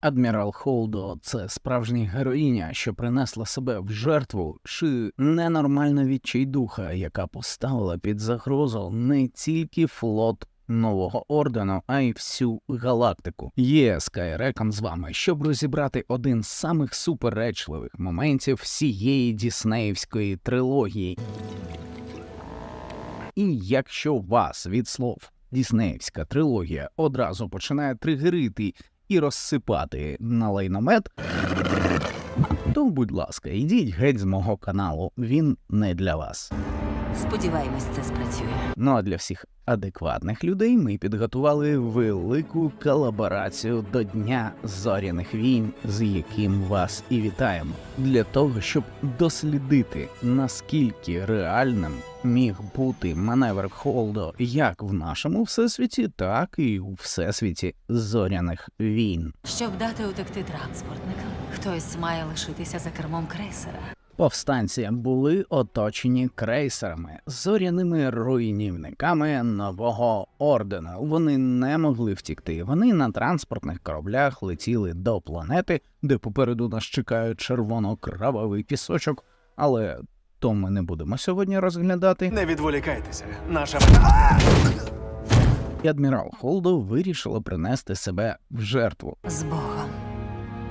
Адмірал Холдо це справжня героїня, що принесла себе в жертву, чи ненормальна відчайдуха, яка поставила під загрозу не тільки флот нового ордену, а й всю галактику. Є Скайрекон з вами, щоб розібрати один з самих суперечливих моментів всієї діснеївської трилогії. І якщо вас від слов Діснеївська трилогія одразу починає тригерити і розсипати на лайномет, то, будь ласка, йдіть геть з мого каналу, він не для вас. Сподіваємось, це спрацює. Ну а для всіх адекватних людей ми підготували велику колаборацію до Дня зоряних війн, з яким вас і вітаємо, для того, щоб дослідити наскільки реальним міг бути маневр Холдо як в нашому всесвіті, так і у всесвіті зоряних війн. Щоб дати утекти транспортникам, хтось має лишитися за кермом крейсера. Повстанці були оточені крейсерами, зоряними руйнівниками нового ордену. Вони не могли втікти. Вони на транспортних кораблях летіли до планети, де попереду нас чекає червоно-кровавий пісочок. Але то ми не будемо сьогодні розглядати. Не відволікайтеся. Наша. І адмірал Холдо вирішила принести себе в жертву. З Богом.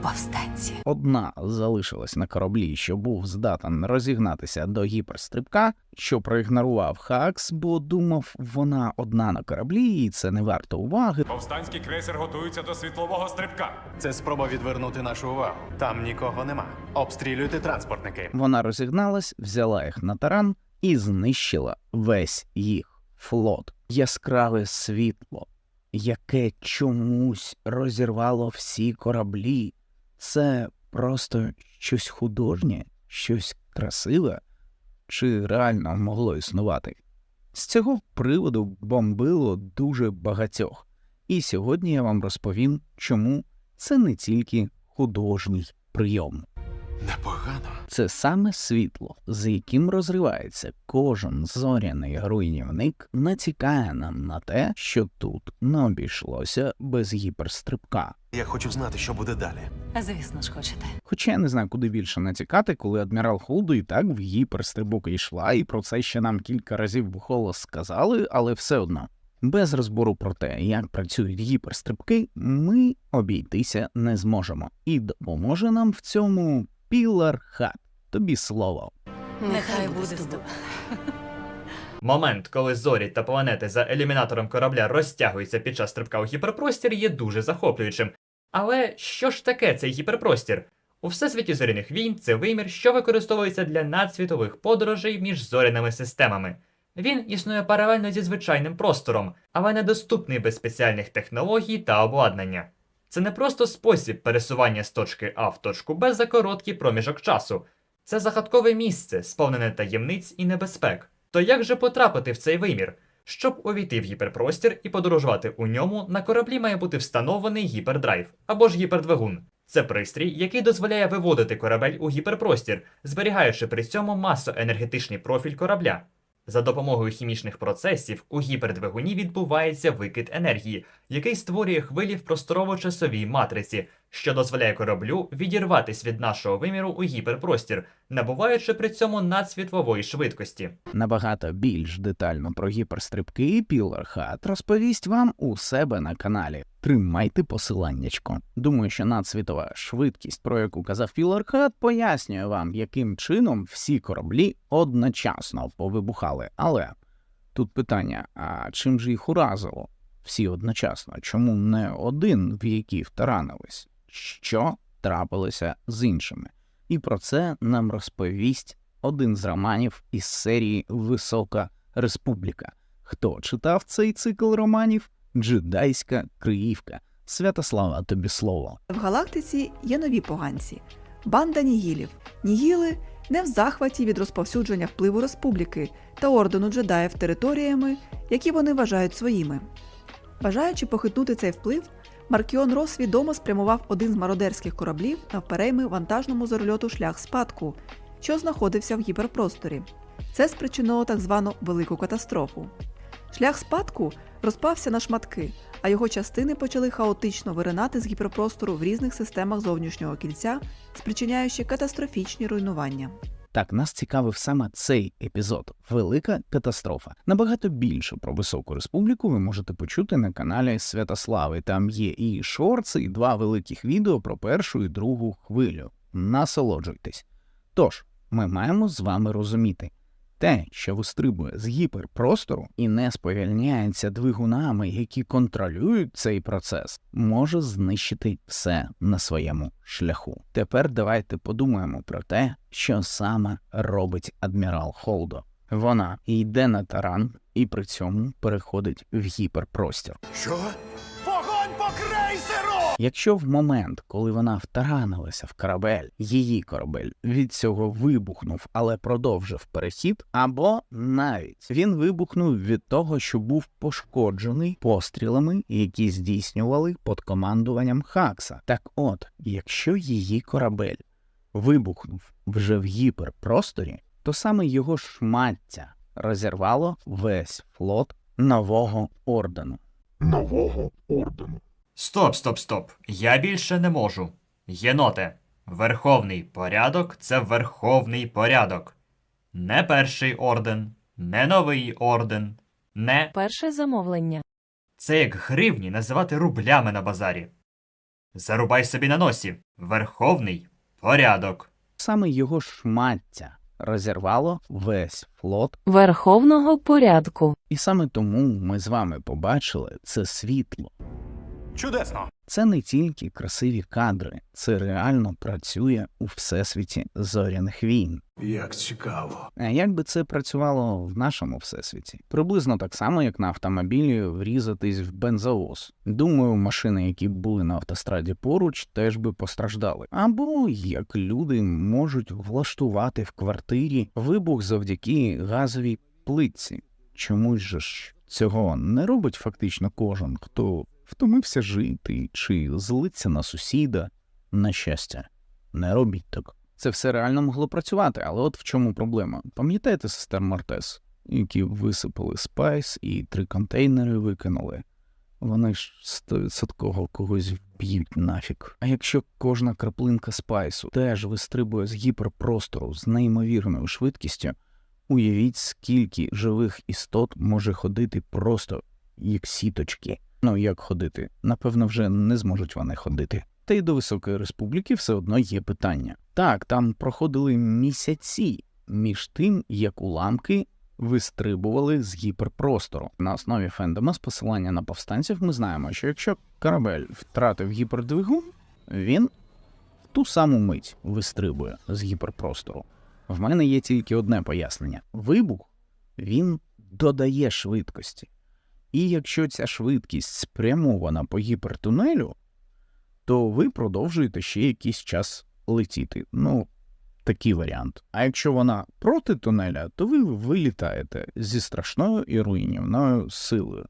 Повстанці. Одна залишилась на кораблі, що був здатен розігнатися до гіперстрибка, що проігнорував Хакс, бо думав, вона одна на кораблі, і це не варто уваги. Повстанський крейсер готується до світлового стрибка. Це спроба відвернути нашу увагу. Там нікого нема. Обстрілюйте транспортники. Вона розігналась, взяла їх на таран і знищила весь їх флот. Яскраве світло, яке чомусь розірвало всі кораблі. Це просто щось художнє, щось красиве, чи реально могло існувати. З цього приводу бомбило дуже багатьох. І сьогодні я вам розповім, чому це не тільки художній прийом. Непогано. Це саме світло, з яким розривається кожен зоряний руйнівник, натякає нам на те, що тут не обійшлося без гіперстрибка. Я хочу знати, що буде далі. Звісно ж, хочете. Хоча я не знаю, куди більше натякати, коли адмірал Холду і так в гіперстрибок йшла, і про це ще нам кілька разів вголос сказали, але все одно. Без розбору про те, як працюють гіперстрибки, ми обійтися не зможемо. І допоможе нам в цьому Пілар Хат. Тобі слово. Нехай буде з тобою. Момент, коли зорі та планети за елімінатором корабля розтягуються під час стрибка у гіперпростір, є дуже захоплюючим. Але що ж таке цей гіперпростір? У всесвіті зоряних війн це вимір, що використовується для надсвітових подорожей між зоряними системами. Він існує паралельно зі звичайним простором, але недоступний без спеціальних технологій та обладнання. Це не просто спосіб пересування з точки А в точку Б за короткий проміжок часу. Це загадкове місце, сповнене таємниць і небезпек. То як же потрапити в цей вимір? Щоб увійти в гіперпростір і подорожувати у ньому, на кораблі має бути встановлений гіпердрайв або ж гіпердвигун. Це пристрій, який дозволяє виводити корабель у гіперпростір, зберігаючи при цьому масоенергетичний профіль корабля. За допомогою хімічних процесів у гіпердвигуні відбувається викид енергії, який створює хвилі в просторово-часовій матриці, що дозволяє кораблю відірватись від нашого виміру у гіперпростір, набуваючи при цьому надсвітлової швидкості. Набагато більш детально про гіперстрибки Пілар Хат розповість вам у себе на каналі. Тримайте посиланнячко. Думаю, що надсвітова швидкість, про яку казав Пілар Хат, пояснює вам, яким чином всі кораблі одночасно повибухали. Але тут питання: а чим же їх уразило? Всі одночасно. Чому не один, в який втаранились? Що трапилося з іншими? І про це нам розповість один з романів із серії Висока Республіка. Хто читав цей цикл романів? Джедайська Криївка. Святослава тобі слово. В галактиці є нові поганці банда нігілів. Нігіли не в захваті від розповсюдження впливу республіки та ордену джедаїв територіями, які вони вважають своїми. Бажаючи похитнути цей вплив, Маркіон Рос свідомо спрямував один з мародерських кораблів навперейми вантажному зорольоту шлях спадку, що знаходився в гіперпросторі. Це спричинило так звану велику катастрофу. Шлях спадку розпався на шматки, а його частини почали хаотично виринати з гіперпростору в різних системах зовнішнього кільця, спричиняючи катастрофічні руйнування. Так, нас цікавив саме цей епізод Велика катастрофа. Набагато більше про високу республіку ви можете почути на каналі Святослави. Там є і шорти, і два великих відео про першу і другу хвилю. Насолоджуйтесь. Тож, ми маємо з вами розуміти. Те, що вистрибує з гіперпростору і не сповільняється двигунами, які контролюють цей процес, може знищити все на своєму шляху. Тепер давайте подумаємо про те, що саме робить адмірал Холдо. Вона йде на таран і при цьому переходить в гіперпростір. Що? Вогонь по крейсеру! Якщо в момент, коли вона втаранилася в корабель, її корабель від цього вибухнув, але продовжив перехід, або навіть він вибухнув від того, що був пошкоджений пострілами, які здійснювали під командуванням Хакса. Так от, якщо її корабель вибухнув вже в гіперпросторі, то саме його шмаття розірвало весь флот нового ордену. Стоп, стоп, стоп. Я більше не можу. Єноте, верховний порядок це верховний порядок. Не перший орден, не новий орден, не. Перше замовлення. Це як гривні називати рублями на базарі. Зарубай собі на носі. Верховний порядок. Саме його шмаття розірвало весь флот, Верховного порядку. і саме тому ми з вами побачили це світло. Чудесно! Це не тільки красиві кадри, це реально працює у всесвіті зоряних війн. Як цікаво. А як би це працювало в нашому всесвіті? Приблизно так само, як на автомобілі врізатись в бензовоз. Думаю, машини, які були на автостраді поруч, теж би постраждали. Або як люди можуть влаштувати в квартирі вибух завдяки газовій плитці. Чомусь же ж цього не робить фактично кожен, хто втомився жити чи злиться на сусіда. На щастя, не робіть так. Це все реально могло працювати, але от в чому проблема. Пам'ятаєте сестер Мартес, які висипали спайс і три контейнери викинули? Вони ж стовідсотково когось вб'ють нафіг. А якщо кожна краплинка спайсу теж вистрибує з гіперпростору з неймовірною швидкістю, уявіть, скільки живих істот може ходити просто як сіточки. Ну як ходити? Напевно, вже не зможуть вони ходити. Та й до Високої Республіки все одно є питання. Так, там проходили місяці між тим, як уламки вистрибували з гіперпростору. На основі фендома з посилання на повстанців ми знаємо, що якщо корабель втратив гіпердвигун, він в ту саму мить вистрибує з гіперпростору. В мене є тільки одне пояснення: вибух він додає швидкості. І якщо ця швидкість спрямована по гіпертунелю, то ви продовжуєте ще якийсь час летіти. Ну, такий варіант. А якщо вона проти тунеля, то ви вилітаєте зі страшною і руйнівною силою.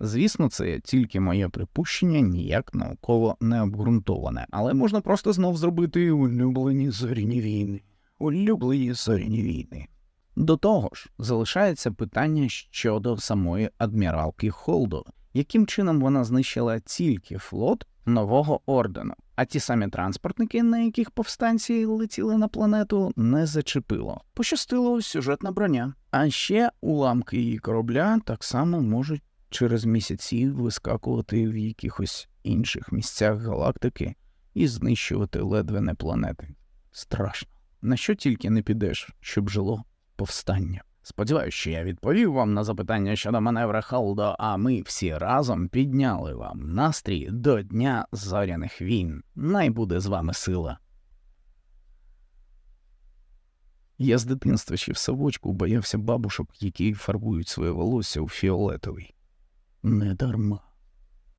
Звісно, це тільки моє припущення, ніяк науково не обґрунтоване, але можна просто знов зробити улюблені зоряні війни. Улюблені зоряні війни. До того ж, залишається питання щодо самої адміралки Холдо, яким чином вона знищила тільки флот нового ордену, а ті самі транспортники, на яких повстанці летіли на планету, не зачепило. Пощастило сюжетна броня. А ще уламки її корабля так само можуть через місяці вискакувати в якихось інших місцях галактики і знищувати ледве не планети. Страшно. На що тільки не підеш, щоб жило повстання. Сподіваюсь, що я відповів вам на запитання щодо маневра Халдо, а ми всі разом підняли вам настрій до Дня зоряних війн. Най буде з вами сила. Я з дитинства ще в совочку боявся бабушок, які фарбують своє волосся у фіолетовий. Не дарма.